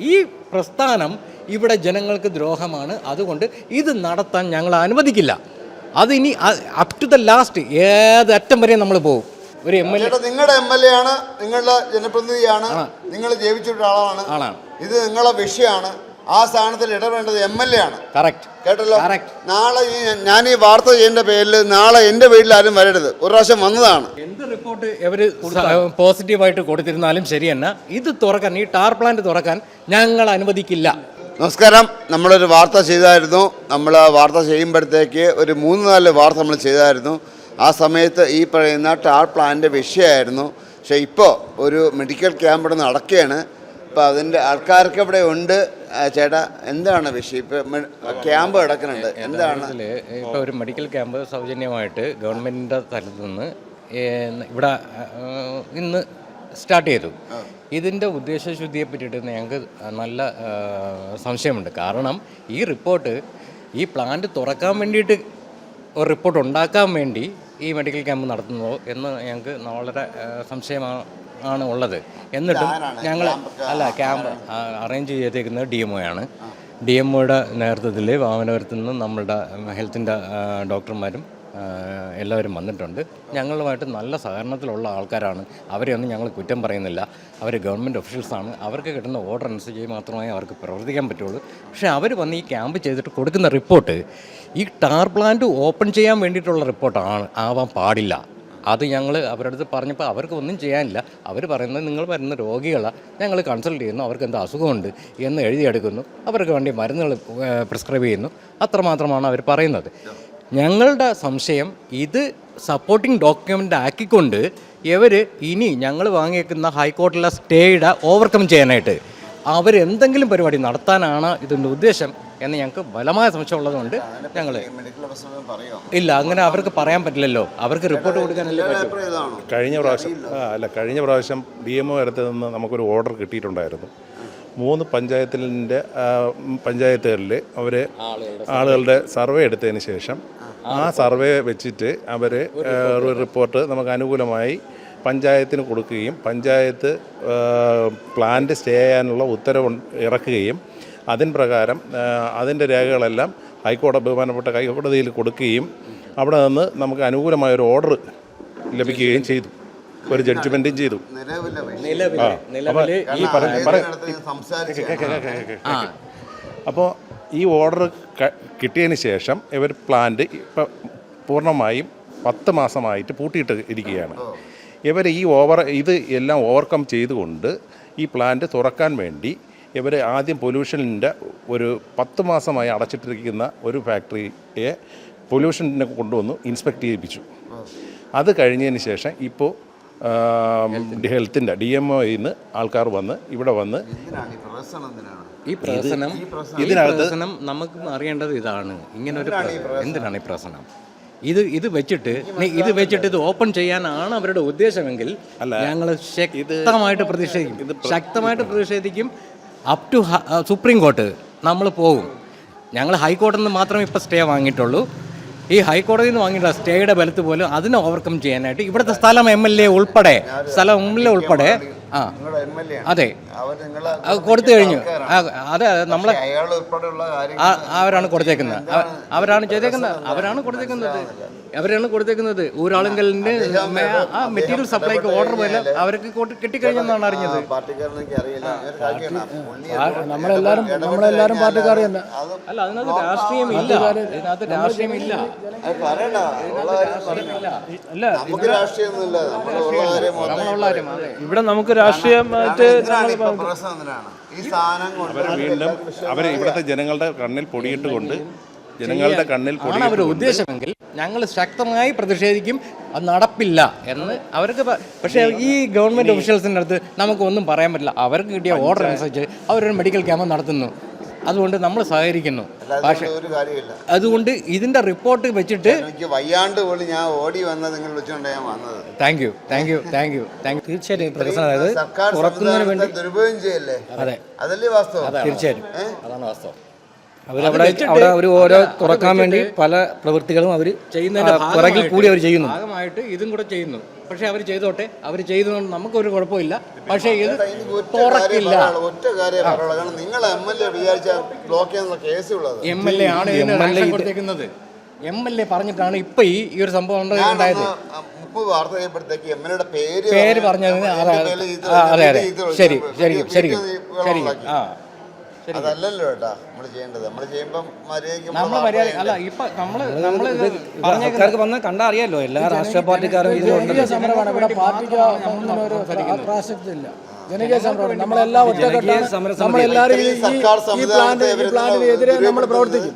ഈ പ്രസ്ഥാനം ഇവിടെ ജനങ്ങൾക്ക് ദ്രോഹമാണ്. അതുകൊണ്ട് ഇത് നടത്താൻ ഞങ്ങൾ അനുവദിക്കില്ല. അത് ഇനി അപ് ടു ദ ലാസ്റ്റ് ഏതറ്റം വരെ നമ്മൾ പോകും. ഒരു എം എൽ എ നിങ്ങളുടെ എം എൽ എ ആണ് നിങ്ങളുടെ ജനപ്രതിനിധിയാണ് നിങ്ങൾ ജീവിച്ചിട്ട ആളാണ് ആളാണ്. ഇത് നിങ്ങളുടെ വിഷയമാണ്. ആ സ്ഥാനത്തിൽ ഇടപെടേണ്ടത് എം എൽ എ ആണ്. കറക്റ്റ് കേട്ടല്ലോ. നാളെ ഈ ഞാൻ ഈ വാർത്ത ചെയ്യേണ്ട പേരിൽ നാളെ എന്റെ വീട്ടിൽ ആരും വരരുത്. ഒരു പ്രാവശ്യം വന്നതാണ്. എന്ത് റിപ്പോർട്ട് അവർ പോസിറ്റീവായിട്ട് കൊടുത്തിരുന്നാലും ശരി തന്നെ. ഇത് തുറക്കാൻ ഈ ടാർ പ്ലാന്റ് തുറക്കാൻ ഞങ്ങൾ അനുവദിക്കില്ല. നമസ്കാരം. നമ്മളൊരു വാർത്ത ചെയ്തായിരുന്നു. നമ്മൾ ആ വാർത്ത ചെയ്യുമ്പോഴത്തേക്ക് ഒരു മൂന്ന് നാല് വാർത്ത നമ്മൾ ചെയ്തായിരുന്നു. ആ സമയത്ത് ഈ പറയുന്ന ടാർ പ്ലാന്റ് വിഷയമായിരുന്നു. പക്ഷേ ഇപ്പോൾ ഒരു മെഡിക്കൽ ക്യാമ്പ് ഇവിടെ നടക്കുകയാണ്. ഇപ്പോൾ അതിന്റെ ആൾക്കാർക്ക് ഇവിടെ ഉണ്ട്. ചേട്ടാ എന്താണ് വിഷയം? ഇപ്പൊ ക്യാമ്പ് കിടക്കുന്നുണ്ട്. എന്താണ്? ഇപ്പൊ ഒരു മെഡിക്കൽ ക്യാമ്പ് സൗജന്യമായിട്ട് ഗവൺമെന്റിന്റെ തലത്തിൽ നിന്ന് ഇവിടെ ഇന്ന് സ്റ്റാർട്ട് ചെയ്തു. ഇതിന്റെ ഉദ്ദേശശുദ്ധിയെ പറ്റിയിട്ട് ഞങ്ങൾക്ക് നല്ല സംശയമുണ്ട്. കാരണം ഈ റിപ്പോർട്ട് ഈ പ്ലാന്റ് തുറക്കാൻ വേണ്ടിയിട്ട് ഒരു റിപ്പോർട്ട് ഉണ്ടാക്കാൻ വേണ്ടി ഈ മെഡിക്കൽ ക്യാമ്പ് നടത്തുന്നതോ എന്ന് ഞങ്ങൾക്ക് വളരെ സംശയമാണ് ആണ് ഉള്ളത്. എന്നിട്ടും ഞങ്ങൾ അല്ല ക്യാമ്പ് അറേഞ്ച് ചെയ്തേക്കുന്നത് ഡി എം ഒ ആണ് ഡി എം ഒയുടെ നേതൃത്വത്തിൽ വാമനപുരത്ത് നിന്ന് നമ്മളുടെ ഹെൽത്തിന്റെ ഡോക്ടർമാരും എല്ലാവരും വന്നിട്ടുണ്ട്. ഞങ്ങളുമായിട്ട് നല്ല സഹകരണത്തിലുള്ള ആൾക്കാരാണ്. അവരെയൊന്നും ഞങ്ങൾ കുറ്റം പറയുന്നില്ല. അവർ ഗവൺമെന്റ് ഒഫീഷ്യൽസാണ്. അവർക്ക് കിട്ടുന്ന ഓർഡർ അനുസരിച്ച് മാത്രമേ അവർക്ക് പ്രവർത്തിക്കാൻ പറ്റുള്ളൂ. പക്ഷേ അവർ വന്ന് ഈ ക്യാമ്പ് ചെയ്തിട്ട് കൊടുക്കുന്ന റിപ്പോർട്ട് ഈ ടാർ പ്ലാന്റ് ഓപ്പൺ ചെയ്യാൻ വേണ്ടിയിട്ടുള്ള റിപ്പോർട്ടാണ് ആവാൻ പാടില്ല. അത് ഞങ്ങൾ അവരുടെ അടുത്ത് പറഞ്ഞപ്പോൾ അവർക്ക് ഒന്നും ചെയ്യാനില്ല. അവർ പറയുന്നത് നിങ്ങൾ വരുന്ന രോഗികളാണ് ഞങ്ങൾ കൺസൾട്ട് ചെയ്യുന്നു അവർക്ക് എന്ത് അസുഖമുണ്ട് എന്ന് എഴുതിയെടുക്കുന്നു. അവർക്ക് വേണ്ടി മരുന്നുകൾ പ്രിസ്ക്രൈബ് ചെയ്യുന്നു. അത്രമാത്രമാണ് അവർ പറയുന്നത്. ഞങ്ങളുടെ സംശയം ഇത് സപ്പോർട്ടിംഗ് ഡോക്യുമെന്റ് ആക്കിക്കൊണ്ട് ഇവർ ഇനി ഞങ്ങൾ വാങ്ങിയേക്കുന്ന ഹൈക്കോർട്ടിലെ സ്റ്റേയുടെ ഓവർകം ചെയ്യാനായിട്ട് അവരെന്തെങ്കിലും പരിപാടി നടത്താനാണ് ഇതിന്റെ ഉദ്ദേശം എന്ന് ഞങ്ങൾക്ക് ബലമായ സംശയം ഉള്ളതുകൊണ്ട് ഞങ്ങൾ ഇല്ല അങ്ങനെ അവർക്ക് പറയാൻ പറ്റില്ലല്ലോ. അവർക്ക് റിപ്പോർട്ട് കൊടുക്കാനല്ലേ കഴിഞ്ഞ പ്രാവശ്യം അല്ല കഴിഞ്ഞ പ്രാവശ്യം ഡി എം ഒ അടുത്ത് നിന്ന് നമുക്കൊരു ഓർഡർ കിട്ടിയിട്ടുണ്ടായിരുന്നു. മൂന്ന് പഞ്ചായത്തിന്റെ പഞ്ചായത്തുകളിൽ അവർ ആളുകളുടെ സർവേ എടുത്തതിന് ശേഷം ആ സർവേ വെച്ചിട്ട് അവർ ഒരു റിപ്പോർട്ട് നമുക്ക് അനുകൂലമായി പഞ്ചായത്തിന് കൊടുക്കുകയും പഞ്ചായത്ത് പ്ലാന്റ് സ്റ്റേ ചെയ്യാനുള്ള ഉത്തരവ് ഇറക്കുകയും അതിൻ പ്രകാരം അതിന്റെ രേഖകളെല്ലാം ഹൈക്കോടതി ബഹുമാനപ്പെട്ട ഹൈക്കോടതിയിൽ കൊടുക്കുകയും അവിടെ നിന്ന് നമുക്ക് അനുകൂലമായ ഒരു ഓർഡർ ലഭിക്കുകയും ചെയ്തു. ഒരു ജഡ്ജ്മെന്റും ചെയ്തു. ഈ അപ്പോൾ ഈ ഓർഡർ കിട്ടിയതിന് ശേഷം ഇവർ പ്ലാന്റ് ഇപ്പം പൂർണമായും പത്ത് മാസമായിട്ട് പൂട്ടിയിട്ട് ഇരിക്കുകയാണ്. ഇവർ ഈ ഓവർ ഇത് എല്ലാം ഓവർകം ചെയ്തുകൊണ്ട് ഈ പ്ലാന്റ് തുറക്കാൻ വേണ്ടി ഇവർ ആദ്യം പൊല്യൂഷനിന്റെ ഒരു പത്ത് മാസമായി അടച്ചിട്ടിരിക്കുന്ന ഒരു ഫാക്ടറിയെ പൊല്യൂഷനെ കൊണ്ടുവന്ന് ഇൻസ്പെക്ട് ചെയ്യിപ്പിച്ചു. അത് കഴിഞ്ഞതിന് ശേഷം ഇപ്പോൾ ഹെൽത്തിന്റെ. ഡി എം ഒയിൽ നിന്ന് ആൾക്കാർ വന്ന് ഇവിടെ വന്ന് ഈ പ്രസനം ഇതിനകത്ത് നമുക്ക് അറിയേണ്ടത് ഇതാണ്. ഇങ്ങനെ ഒരു എന്തിനാണ് ഈ പ്രസനം ഇത് ഇത് വെച്ചിട്ട് ഇത് വെച്ചിട്ട് ഇത് ഓപ്പൺ ചെയ്യാനാണ് അവരുടെ ഉദ്ദേശമെങ്കിൽ ഞങ്ങൾ ശക്തമായിട്ട് പ്രതിഷേധിക്കും. ശക്തമായിട്ട് പ്രതിഷേധിക്കും. അപ് ടു സുപ്രീം കോർട്ട് നമ്മൾ പോകും. ഞങ്ങൾ ഹൈക്കോടതിയിൽ നിന്ന് മാത്രമേ ഇപ്പോൾ സ്റ്റേ വാങ്ങിയിട്ടുള്ളൂ. ഈ ഹൈക്കോടതിയിൽ നിന്ന് വാങ്ങിയിട്ടുള്ള സ്റ്റേയുടെ ബലത്ത് പോലും അതിനെ ഓവർകം ചെയ്യാനായിട്ട് ഇവിടുത്തെ സ്ഥലം എം എൽ എ ഉൾപ്പെടെ സ്ഥലം എം എൽ എ ഉൾപ്പെടെ ആ. അതെ. കൊടുത്തു കഴിഞ്ഞു. അതെ അതെ നമ്മളെ അവരാണ് കൊടുത്തേക്കുന്നത്. അവ- അവരാണ് ചെയ്തേക്കുന്നത്. അവരാണ് കൊടുത്തേക്കുന്നത്. അവരാണ് കൊടുത്തേക്കുന്നത്. ഊരാളുങ്കലിന് ആ മെറ്റീരിയൽ സപ്ലൈക്ക് ഓർഡർ പോലെ അവർക്ക് കൊട്ടി- കിട്ടിക്കഴിഞ്ഞെന്നാണ് അറിഞ്ഞത്. നമ്മളെല്ലാരും നമ്മളെല്ലാരും പാർട്ടിക്കാർ തന്നെ. അല്ല അതിനകത്ത് രാഷ്ട്രീയം ഇല്ല ഇതിനകത്ത് രാഷ്ട്രീയം ഇല്ല. അല്ല നമ്മളുള്ള കാര്യം അതെ ഇവിടെ നമുക്ക് രാഷ്ട്രീയമായിട്ട് വീണ്ടും അവർ ഇവിടുത്തെ ജനങ്ങളുടെ കണ്ണിൽ പൊടിയിട്ട് കൊണ്ട് ജനങ്ങളുടെ കണ്ണിൽ ആണ് അവരുടെ ഉദ്ദേശമെങ്കിൽ ഞങ്ങൾ ശക്തമായി പ്രതിഷേധിക്കും അത് നടപ്പില്ല എന്ന് അവർക്ക് പ- പക്ഷേ ഈ ഗവൺമെന്റ് ഒഫീഷ്യൽസിന്റെ അടുത്ത് നമുക്ക് ഒന്നും പറയാൻ പറ്റില്ല. അവർക്ക് കിട്ടിയ ഓർഡർ അനുസരിച്ച് അവരൊരു മെഡിക്കൽ ക്യാമ്പ് നടത്തുന്നു. അതുകൊണ്ട് നമ്മൾ സഹകരിക്കുന്നു. പക്ഷേ ഒരു കാര്യമില്ല. അതുകൊണ്ട് ഇതിന്റെ റിപ്പോർട്ട് വെച്ചിട്ട് എനിക്ക് വയ്യാണ്ട് പോലും ഞാൻ ഓടി വന്നത് നിങ്ങൾ ഞാൻ വന്നത്. Thank you thank you thank you thank you തീർച്ചയായിട്ടും പ്രശ്നം അതായത് സർക്കാർ തുറക്കുന്നതിന് വേണ്ടി സംവിധാനത്തെ ദുരുപയോഗം ചെയ്യല്ലേ? അതെ. അതല്ലേ വാസ്തവം? അതാണ് വാസ്തവം. അവരവിടെ അവിടെ അവർ ഓരോ തുറക്കാൻ വേണ്ടി പല പ്രവൃത്തികളും അവർ ചെയ്യുന്നതിന്റെ പുറകിൽ കൂടി അവർ ചെയ്യുന്നു. ഭാഗമായിട്ട് ഇതും കൂടെ ചെയ്യുന്നു. പക്ഷെ അവർ ചെയ്തോട്ടെ അവർ ചെയ്തതുകൊണ്ട് നമുക്കൊരു കുഴപ്പമില്ല. പക്ഷേ ഇത് എനിക്ക് ഒറ്റ കാര്യം തുറക്കില്ല. ഒറ്റ കാര്യം നിങ്ങൾ എം എൽ എ വിചാരിച്ച ബ്ലോക്ക് ചെയ്യാനുള്ള കേസുള്ളത് എം എൽ എ ആണ് ഇതിന് കൊടുത്തേക്കുന്നത്. എം എൽ എ പറഞ്ഞിട്ടാണ് ഇപ്പൊ ഈ ഈ ഒരു സംഭവം ഉണ്ടായത്. വാർത്ത ചെയ്യുമ്പോഴത്തേക്ക് എം എൽ എയുടെ പേര് പേര് പറഞ്ഞ് പറഞ്ഞതിന് അതെ പേരിൽ ഇത് ആ, അതെ അതെ. ശരി ശരി ശരി ശരി. ആ. അതല്ലല്ലോ ഏട്ടാ നമ്മൾ ചെയ്യേണ്ടത്. നമ്മൾ ചെയ്യുമ്പോൾ മര്യാദയ്ക്ക് നമ്മളെ മര്യാദ അല്ല ഇപ്പൊ നമ്മൾ നമ്മൾ പറഞ്ഞ ആൾക്കാർക്ക് വന്നാൽ കണ്ടാൽ അറിയാലോ എല്ലാ രാഷ്ട്രീയ പാർട്ടിക്കാരും ഇതിലുണ്ട് ജനകീയ സമരമാണ്. ഇവിടെ പാർട്ടിക്ക് ഒന്നിനൊരു പ്രാസക്തിയില്ല ജനകീയ സമരമാണ്. നമ്മളെല്ലാം ഒറ്റക്കെട്ടാണ്. നമ്മളെല്ലാവരും ഈ- ഈ- സർക്കാർ ഈ പ്ലാന്റ് ഈ ഇവരെല്ലാം പ്ലാന്റിനെതിരെ നമ്മൾ പ്രവർത്തിക്കും.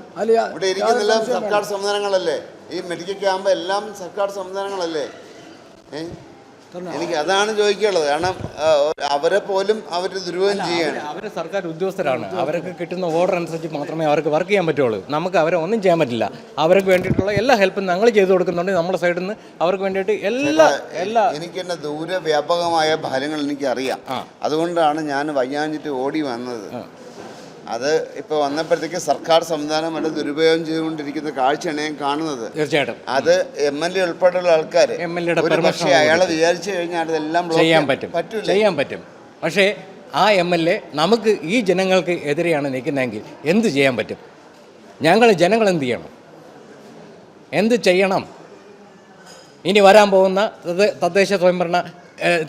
ഇവിടെ ഇരിക്കുന്നെല്ലാം സർക്കാർ സംവിധാനങ്ങളല്ലേ? ഈ മെഡിക്കൽ ക്യാമ്പ് എല്ലാം സർക്കാർ സംവിധാനങ്ങളല്ലേ? ഏ? എനിക്ക് അതാണ് ചോദിക്കാനുള്ളത്. കാരണം അവരെ പോലും അവർ ദുരുപയോഗം ചെയ്യാണ് അവരെ സർക്കാർ ഉദ്യോഗസ്ഥരാണ്. അവർക്ക് കിട്ടുന്ന ഓർഡർ അനുസരിച്ച് മാത്രമേ അവർക്ക് വർക്ക് ചെയ്യാൻ പറ്റുള്ളൂ. നമുക്ക് അവരെ ഒന്നും ചെയ്യാൻ പറ്റില്ല. അവർക്ക് വേണ്ടിയിട്ടുള്ള എല്ലാ ഹെൽപ്പും ഞങ്ങൾ ചെയ്തു കൊടുക്കുന്നുണ്ട്. നമ്മുടെ സൈഡിൽ നിന്ന് അവർക്ക് വേണ്ടിയിട്ട് എല്ലാ എല്ലാ എനിക്ക് എന്നെ ദൂരവ്യാപകമായ ഫലങ്ങൾ എനിക്കറിയാം. അതുകൊണ്ടാണ് ഞാൻ വയ്യാഞ്ഞിട്ട് ഓടി വന്നത്. അത് ഇപ്പോൾ വന്നപ്പോഴത്തേക്ക് സർക്കാർ സംവിധാനം വളരെ ദുരുപയോഗം ചെയ്തുകൊണ്ടിരിക്കുന്ന കാഴ്ചയാണ് ഞാൻ കാണുന്നത്. തീർച്ചയായിട്ടും. അത് എം എൽ എ ഉൾപ്പെടെയുള്ള ആൾക്കാർ എം എൽ എയുടെ പക്ഷേ അയാളെ വിചാരിച്ചു കഴിഞ്ഞാൽ അതെല്ലാം ചെയ്യാൻ പറ്റും. പറ്റും ചെയ്യാൻ പറ്റും. പക്ഷേ ആ എം എൽ എ നമുക്ക് ഈ ജനങ്ങൾക്ക് എതിരെയാണ് നിൽക്കുന്നതെങ്കിൽ എന്ത് ചെയ്യാൻ പറ്റും? ഞങ്ങൾ ജനങ്ങൾ എന്ത് ചെയ്യണം? എന്ത് ചെയ്യണം? ഇനി വരാൻ പോകുന്ന തദ്ദേശ സ്വയംഭരണ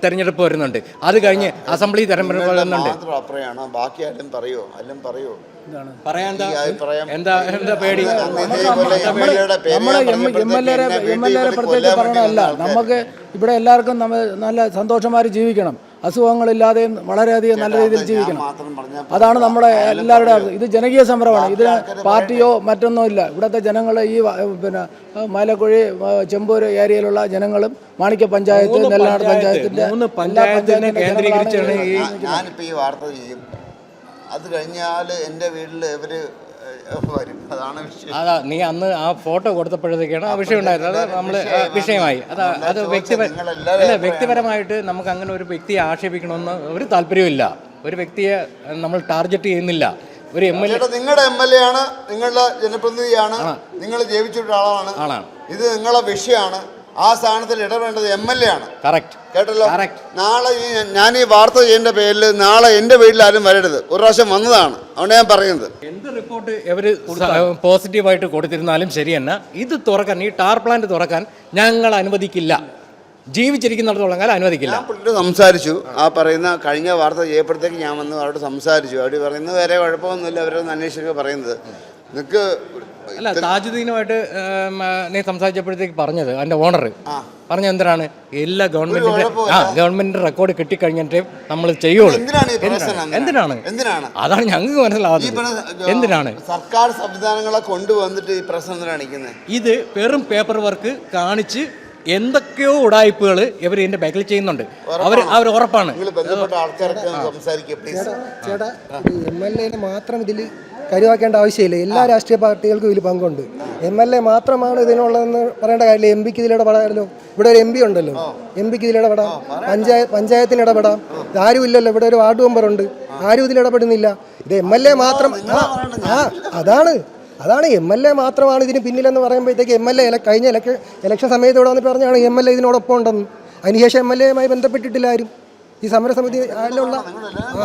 തെരഞ്ഞെടുപ്പ് വരുന്നുണ്ട്. അത് കഴിഞ്ഞ് അസംബ്ലി തെരഞ്ഞെടുപ്പ് വരുന്നുണ്ട്. മാത്രം അപ്പറയാണോ. ബാക്കി ആരും പറയോ? അല്ലും പറയോ? പറയാൻ എന്താ? എന്താ പേടി? പ്രത്യേകിച്ച് പറയണമല്ല നമുക്ക് ഇവിടെ എല്ലാവർക്കും നമ്മൾ നല്ല സന്തോഷമായി ജീവിക്കണം. അസുഖങ്ങളില്ലാതെയും വളരെയധികം നല്ല രീതിയിൽ ജീവിക്കണം. അതാണ് നമ്മുടെ എല്ലാവരുടെ ഇത് ജനകീയ സമരമാണ് ഇതിന് പാർട്ടിയോ മറ്റൊന്നോ ഇല്ല. ഇവിടുത്തെ ജനങ്ങൾ ഈ പിന്നെ മലക്കുഴി ചെമ്പൂര് ഏരിയയിലുള്ള ജനങ്ങളും മാണിക്യ പഞ്ചായത്ത് നെല്ലാട് പഞ്ചായത്തിന്റെ ഈ വാർത്ത ചെയ്യും. അത് കഴിഞ്ഞാൽ എന്റെ വീട്ടിൽ ഇവർ ഏഹ്, വരും. അതാണ് വിഷയം. അതാ നീ അന്ന് ആ ഫോട്ടോ കൊടുത്തപ്പോഴത്തേക്കാണ് ആ വിഷയം ഉണ്ടായിരുന്നത്. അത് നമ്മൾ വിഷയമായി. അതാ അത് വ്യക്തിപര അല്ല വ്യക്തിപരമായിട്ട് നമുക്ക് അങ്ങനെ ഒരു വ്യക്തിയെ ആക്ഷേപിക്കണമെന്ന് ഒരു താല്പര്യമില്ല ഒരു വ്യക്തിയെ നമ്മൾ ടാർഗറ്റ് ചെയ്യുന്നില്ല. ഒരു എം എൽ എ ചേട്ടാ നിങ്ങളുടെ എം എൽ എ ആണ് നിങ്ങളുടെ ജനപ്രതിനിധിയാണ് നിങ്ങൾ ജയിച്ചിട്ട ആളാണ് ആളാണ്. ഇത് നിങ്ങളെ വിഷയമാണ്. ആ സ്ഥാനത്തിൽ ഇടപെടേണ്ടത് എം എൽ എ ആണ്. കേട്ടല്ലോ. നാളെ ഈ ഞാൻ ഈ വാർത്ത ചെയ്യേണ്ട പേരിൽ നാളെ എന്റെ വീട്ടിൽ ആരും വരരുത്. ഒരു പ്രാവശ്യം വന്നതാണ്. അതുകൊണ്ട് ഞാൻ പറയുന്നത്. എന്ത് റിപ്പോർട്ട് ഇവർ പോസിറ്റീവായിട്ട് കൊടുത്തിരുന്നാലും ശരി തന്നെ. ഇത് തുറക്കാൻ ഈ ടാർ പ്ലാന്റ് തുറക്കാൻ ഞങ്ങൾ അനുവദിക്കില്ല. ജീവിച്ചിരിക്കുന്നിടത്തോളം കാലം അനുവദിക്കില്ല. പുള്ളിയോട് സംസാരിച്ചു. ആ പറയുന്ന കഴിഞ്ഞ വാർത്ത ചെയ്യപ്പോഴത്തേക്ക് ഞാൻ വന്ന് അവരോട് സംസാരിച്ചു. അവർ പറയുന്നത് വേറെ കുഴപ്പമൊന്നുമില്ല. അവരോട് അന്വേഷിക്കുക പറയുന്നത്. നിനക്ക് അല്ല താജുദ്ദീനുമായിട്ട് നീ സംസാരിച്ചപ്പോഴത്തേക്ക് പറഞ്ഞത് അതിന്റെ ഓണർ പറഞ്ഞ എന്തിനാണ്? എല്ലാ ഗവൺമെന്റിന്റെ ആ ഗവൺമെന്റിന്റെ റെക്കോർഡ് കിട്ടിക്കഴിഞ്ഞിട്ടേ നമ്മൾ ചെയ്യുള്ളൂ. എന്തിനാണ് അതാണ് ഞങ്ങൾക്ക് മനസ്സിലാവുന്നത് എന്തിനാണ്? സർക്കാർ സംവിധാനങ്ങളെ കൊണ്ടുവന്നിട്ട് ഈ പ്രശ്നം ഇത് വെറും പേപ്പർ വർക്ക് കാണിച്ച് എന്തൊക്കെയോ ഉടായ്പകൾ ഇവർ ഇതിന്റെ ബാക്കിൽ ചെയ്യുന്നുണ്ട്. അവർ അവർ ഉറപ്പാണ്. ചേട്ടാ എം എൽ എനെ മാത്രം ഇതിൽ കരുവാക്കേണ്ട ആവശ്യമില്ല. എല്ലാ രാഷ്ട്രീയ പാർട്ടികൾക്കും ഇതിൽ പങ്കുണ്ട്. എം എൽ എ മാത്രമാണ് ഇതിനുള്ളതെന്ന് പറയേണ്ട കാര്യമില്ല. എം പിക്ക് ഇതിൽ ഇടപെടാമല്ലോ ഇവിടെ ഒരു എം പി ഉണ്ടല്ലോ. എം പിക്ക് ഇതിൽ ഇടപെടാം പഞ്ചായത്ത് പഞ്ചായത്തിന് ഇടപെടാം ആരും ഇല്ലല്ലോ. ഇവിടെ ഒരു വാർഡ് മെമ്പർ ഉണ്ട്. ആരും ഇതിൽ ഇടപെടുന്നില്ല. ഇത് എം എൽ എ മാത്രം ആ അതാണ്. അതാണ് എം എൽ എ മാത്രമാണ് ഇതിന് പിന്നിലെന്ന് പറയുമ്പോഴത്തേക്ക് എം എൽ എ കഴിഞ്ഞ ഇലക്ഷൻ ഇലക്ഷൻ സമയത്ത് ഇവിടെ വന്നിട്ട് പറഞ്ഞാണ് എം എൽ എ ഇതിനോടൊപ്പം ഉണ്ടെന്ന്. അതിനുശേഷം എം എൽ എയുമായി ബന്ധപ്പെട്ടിട്ടില്ല ആരും. ഈ സമരസമിതി അതിലുള്ള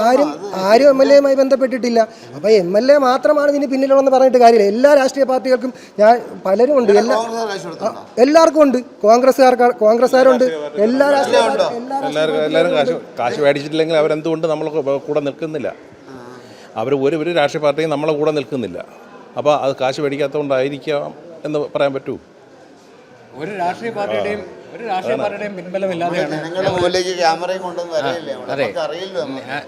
ആരും ആരും എം എൽ എയുമായി ബന്ധപ്പെട്ടിട്ടില്ല. അപ്പോൾ എം എൽ എ മാത്രമാണ് ഇതിന് പിന്നിലുള്ളതെന്ന് പറഞ്ഞിട്ട് കാര്യമില്ല. എല്ലാ രാഷ്ട്രീയ പാർട്ടികൾക്കും ഞാൻ പലരും ഉണ്ട്. എല്ലാ എല്ലാവർക്കും ഉണ്ട്. കോൺഗ്രസ്സുകാർക്ക് കോൺഗ്രസ്സുകാരുണ്ട്. എല്ലാ രാഷ്ട്രീയ എല്ലാവരും കാശ് കാശ് മേടിച്ചിട്ടില്ലെങ്കിൽ അവരെന്തുകൊണ്ട് നമ്മൾ കൂടെ നിൽക്കുന്നില്ല? അവർ ഒരു ഒരു രാഷ്ട്രീയ പാർട്ടിയും നമ്മളെ കൂടെ നിൽക്കുന്നില്ല. അപ്പോൾ അത് കാശ് മേടിക്കാത്തതുകൊണ്ടായിരിക്കാം എന്ന് പറയാൻ പറ്റൂ. ഒരു രാഷ്ട്രീയ പാർട്ടിയുടെയും ഒരു രാഷ്ട്രീയ പാർട്ടിയുടെയും പിൻബലമില്ലാതെയാണ്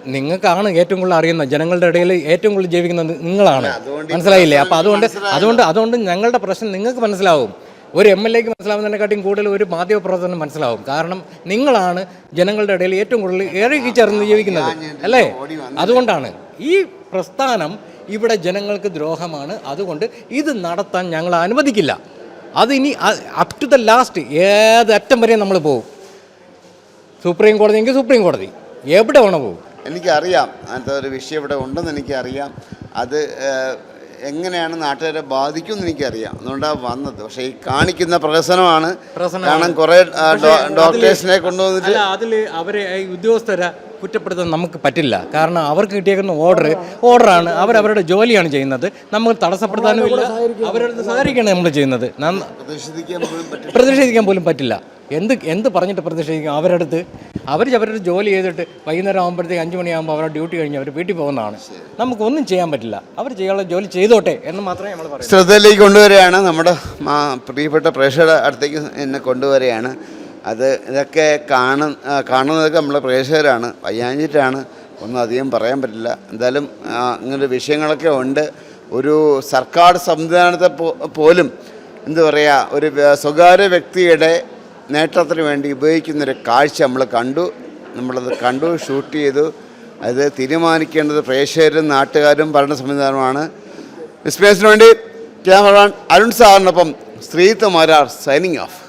നിങ്ങൾക്കാണ് ഏറ്റവും കൂടുതൽ അറിയുന്നത്. ജനങ്ങളുടെ ഇടയിൽ ഏറ്റവും കൂടുതൽ ജീവിക്കുന്നത് നിങ്ങളാണ്. മനസ്സിലായില്ലേ? അപ്പൊ അതുകൊണ്ട് അതുകൊണ്ട് അതുകൊണ്ട് ഞങ്ങളുടെ പ്രശ്നം നിങ്ങൾക്ക് മനസ്സിലാവും. ഒരു എം എൽ എക്ക് മനസ്സിലാവുന്നതിനെക്കാട്ടിയും കൂടുതൽ ഒരു മാധ്യമപ്രവർത്തനം മനസ്സിലാവും. കാരണം നിങ്ങളാണ് ജനങ്ങളുടെ ഇടയിൽ ഏറ്റവും കൂടുതൽ ഏറെ ചേർന്ന് ജീവിക്കുന്നത്. അല്ലേ? അതുകൊണ്ടാണ്. ഈ പ്രസ്ഥാനം ഇവിടെ ജനങ്ങൾക്ക് ദ്രോഹമാണ്. അതുകൊണ്ട് ഇത് നടത്താൻ ഞങ്ങൾ അനുവദിക്കില്ല. അത് ഇനി അപ് ടു ദ ലാസ്റ്റ് ഏത് അറ്റം വരെ നമ്മൾ പോകും? സുപ്രീം കോടതി എങ്കിൽ സുപ്രീം കോടതി എവിടെ വേണം പോകും. എനിക്കറിയാം. അങ്ങനത്തെ ഒരു വിഷയം ഇവിടെ ഉണ്ടെന്ന് എനിക്കറിയാം. അത് എങ്ങനെയാണ് നാട്ടുകാരെ ബാധിക്കും എന്ന് എനിക്കറിയാം. അതുകൊണ്ടാണ് വന്നത്. പക്ഷേ ഈ കാണിക്കുന്ന പ്രഹസനമാണ്. കാരണം കുറേ ഡോക്ടേഴ്സിനെ കൊണ്ടുവന്നിട്ട് അതിൽ അവരെ ഉദ്യോഗസ്ഥരെ കുറ്റപ്പെടുത്താൻ നമുക്ക് പറ്റില്ല. കാരണം അവർക്ക് കിട്ടിയേക്കുന്ന ഓർഡർ ഓർഡറാണ് അവരവരുടെ ജോലിയാണ് ചെയ്യുന്നത്. നമുക്ക് തടസ്സപ്പെടുത്താനും ഇല്ല. അവരുടെ സഹകരിക്കുകയാണ് നമ്മൾ ചെയ്യുന്നത്. പ്രതിഷേധിക്കാൻ പോലും പറ്റില്ല. എന്ത് എന്ത് പറഞ്ഞിട്ട് പ്രതിഷേധിക്കും? അവരടുത്ത് അവർ അവരുടെ ജോലി ചെയ്തിട്ട് വൈകുന്നേരം ആകുമ്പോഴത്തേക്ക് അഞ്ച് മണിയാകുമ്പോൾ അവരുടെ ഡ്യൂട്ടി കഴിഞ്ഞ് അവർ വീട്ടിൽ പോകുന്നതാണ്. നമുക്കൊന്നും ചെയ്യാൻ പറ്റില്ല. അവർ ചെയ്യാനുള്ള ജോലി ചെയ്തോട്ടെ എന്ന് മാത്രമേ നമ്മൾ പറയൂ ശ്രദ്ധയിലേക്ക് കൊണ്ടുവരികയാണ് നമ്മുടെ പ്രിയപ്പെട്ട പ്രേക്ഷകരുടെ അടുത്തേക്ക് എന്നെ കൊണ്ടുവരികയാണ്. അത് ഇതൊക്കെ കാണ കാണുന്നതൊക്കെ നമ്മളെ പ്രേക്ഷകരാണ്. വയ്യാഞ്ഞിട്ടാണ്. ഒന്നും അധികം പറയാൻ പറ്റില്ല. എന്തായാലും ഇങ്ങനൊരു വിഷയങ്ങളൊക്കെ ഉണ്ട്. ഒരു സർക്കാർ സംവിധാനത്തെ പോലും എന്താ പറയുക ഒരു സ്വകാര്യ വ്യക്തിയുടെ നേട്ടത്തിന് വേണ്ടി ഉപയോഗിക്കുന്നൊരു കാഴ്ച നമ്മൾ കണ്ടു. നമ്മളത് കണ്ടു ഷൂട്ട് ചെയ്തു. അത് തീരുമാനിക്കേണ്ടത് പ്രേക്ഷകരും നാട്ടുകാരും ഭരണ സംവിധാനമാണ് വിസ്പേസിന് വേണ്ടി ക്യാമറമാൻ അരുൺ സാറിനൊപ്പം ശ്രീത്ത് മാരാർ സൈനിങ് ഓഫ്.